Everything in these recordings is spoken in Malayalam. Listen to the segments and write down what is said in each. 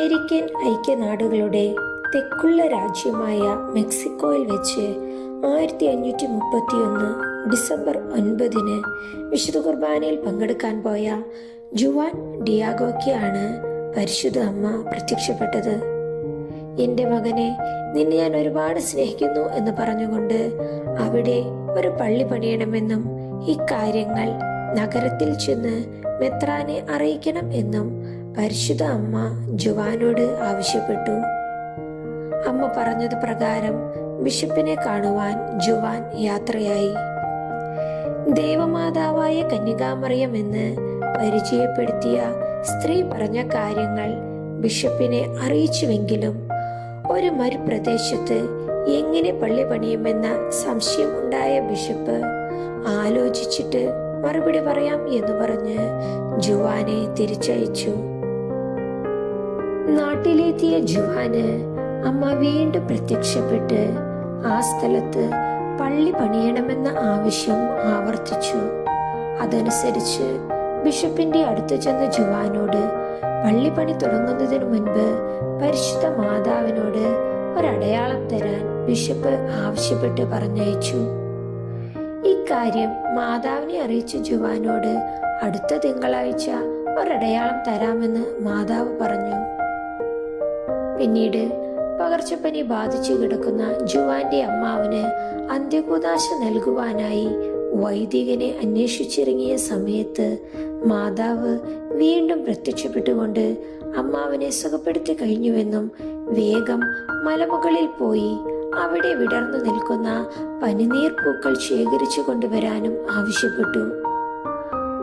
അമേരിക്കൻ ഐക്യനാടുകളുടെ തെക്കുള്ള രാജ്യമായ മെക്സിക്കോയിൽ വെച്ച് ആയിരത്തി അഞ്ഞൂറ്റി മുപ്പത്തിയൊന്ന് ഡിസംബർ ഒൻപതിന് വിശുദ്ധ കുർബാനയിൽ പങ്കെടുക്കാൻ പോയ ജുവാൻ ഡിയാഗോയ്ക്കാണ് പരിശുദ്ധ അമ്മ പ്രത്യക്ഷപ്പെട്ടത്. എന്റെ മകനെ നിന്നെ ഞാൻ ഒരുപാട് സ്നേഹിക്കുന്നു എന്ന് പറഞ്ഞുകൊണ്ട് അവിടെ ഒരു പള്ളി പണിയണമെന്നും ഇക്കാര്യങ്ങൾ നഗരത്തിൽ ചെന്ന് മെത്രാനെ അറിയിക്കണം എന്നും പരിശുദ്ധ അമ്മ ജുവാനോട് ആവശ്യപ്പെട്ടു. അമ്മ പറഞ്ഞത് പ്രകാരം ബിഷപ്പിനെ കാണുവാൻ ജുവാൻ യാത്രയായി. ദേവമാതാവായ കന്യകാമറിയം എന്ന് പരിചയപ്പെടുത്തിയ സ്ത്രീ പറഞ്ഞ കാര്യങ്ങൾ ബിഷപ്പിനെ അറിയിച്ചുവെങ്കിലും ഒരു മരുപ്രദേശത്ത് എങ്ങനെ പള്ളി പണിയുമെന്ന സംശയം ഉണ്ടായ ബിഷപ്പ് ആലോചിച്ചിട്ട് മറുപടി പറയാം എന്ന് പറഞ്ഞ് ജുവാനെ തിരിച്ചയച്ചു. നാട്ടിലെത്തിയ ജുവാന് അമ്മ വീണ്ടും പ്രത്യക്ഷപ്പെട്ട് ആ സ്ഥലത്ത് പള്ളി പണിയണമെന്ന ആവശ്യം ആവർത്തിച്ചു. അതനുസരിച്ച് ബിഷപ്പിന്റെ അടുത്ത് ചെന്ന ജുവാനോട് പള്ളി പണി തുടങ്ങുന്നതിന് മുൻപ് പരിശുദ്ധ മാതാവിനോട് ഒരടയാളം തരാൻ ബിഷപ്പ് ആവശ്യപ്പെട്ട് പറഞ്ഞയച്ചു. ഇക്കാര്യം മാതാവിനെ അറിയിച്ച ജുവാനോട് അടുത്ത തിങ്കളാഴ്ച ഒരടയാളം തരാമെന്ന് മാതാവ് പറഞ്ഞു. പിന്നീട് പകർച്ചപ്പനി ബാധിച്ചു കിടക്കുന്ന ജുവാന്റെ അമ്മാവന് അന്ത്യകുദാശ നൽകുവാനായി വൈദികനെ അന്വേഷിച്ചിറങ്ങിയ സമയത്ത് മാതാവ് വീണ്ടും പ്രത്യക്ഷപ്പെട്ടുകൊണ്ട് അമ്മാവനെ സുഖപ്പെടുത്തി കഴിഞ്ഞുവെന്നും വേഗം മലമുകളിൽ പോയി അവിടെ വിടർന്നു നിൽക്കുന്ന പനിനീർ പൂക്കൾ ശേഖരിച്ചു കൊണ്ടുവരാനും ആവശ്യപ്പെട്ടു.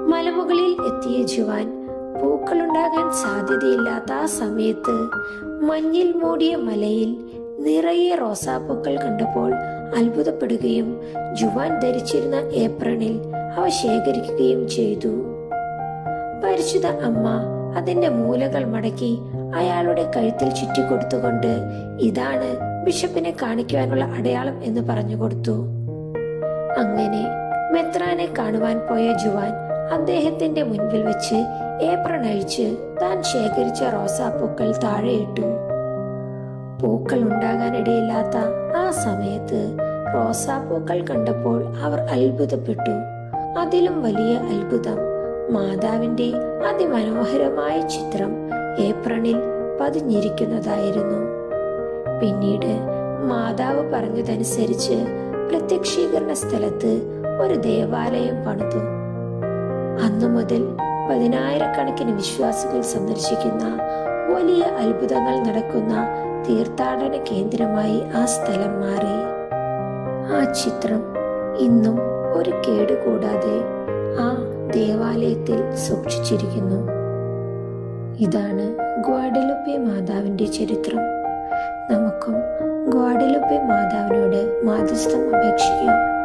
മലമുകളിൽ എത്തിയ ജുവാൻ പൂക്കളുണ്ടാകാൻ സാധ്യതയില്ലാത്ത ആ സമയത്ത് മഞ്ഞിൽ മൂടിയ മലയിൽ നിറയെ റോസാപ്പൂക്കൾ കണ്ടപ്പോൾ അത്ഭുതപ്പെടുകയും ജുവാൻ ധരിച്ചിരുന്ന ഏപ്രണിൽ അവ ശേഖരിക്കുകയും ചെയ്തു. പരിശുദ്ധ അമ്മ അതിന്റെ മൂലകൾ മടക്കി അയാളുടെ കഴുത്തിൽ ചുറ്റിക്കൊടുത്തുകൊണ്ട് ഇതാണ് ബിഷപ്പിനെ കാണിക്കുവാനുള്ള അടയാളം എന്ന് പറഞ്ഞു കൊടുത്തു അങ്ങനെ മെത്രാനെ കാണുവാൻ പോയ ജുവാൻ അദ്ദേഹത്തിന്റെ മുൻപിൽ വെച്ച് ഏപ്രൺ അഴിച്ച് താൻ ശേഖരിച്ച റോസാപ്പൂക്കൾ താഴെയിട്ടു പൂക്കൾ ഉണ്ടാകാനിടയില്ലാത്ത ആ സമയത്ത് റോസാപ്പൂക്കൾ കണ്ടപ്പോൾ അവർ അത്ഭുതപ്പെട്ടു. അതിലും വലിയ അത്ഭുതം മാതാവിന്റെ അതിമനോഹരമായ ചിത്രം ഏപ്രണിൽ പതിഞ്ഞിരിക്കുന്നതായിരുന്നു. പിന്നീട് മാതാവ് പറഞ്ഞതനുസരിച്ച് പ്രത്യക്ഷീകരണ സ്ഥലത്ത് ഒരു ദേവാലയം പണിതു. അന്നു മുതൽ പതിനായിരക്കണക്കിന് വിശ്വാസികൾ സന്ദർശിക്കുന്ന വലിയ അത്ഭുതങ്ങൾ നടക്കുന്ന തീർത്ഥാടന കേന്ദ്രമായി ആ സ്ഥലം മാറി. ആ ചിത്രം ഇന്നും ഒരു കേടുകൂടാതെ ആ ദേവാലയത്തിൽ സൂക്ഷിച്ചിരിക്കുന്നു. ഇതാണ് ഗ്വാഡലുപ്പെ മാതാവിന്റെ ചരിത്രം. നമുക്കും ഗ്വാഡലുപ്പെ മാതാവിനോട് മാധ്യസ്ഥം അപേക്ഷിക്കാം.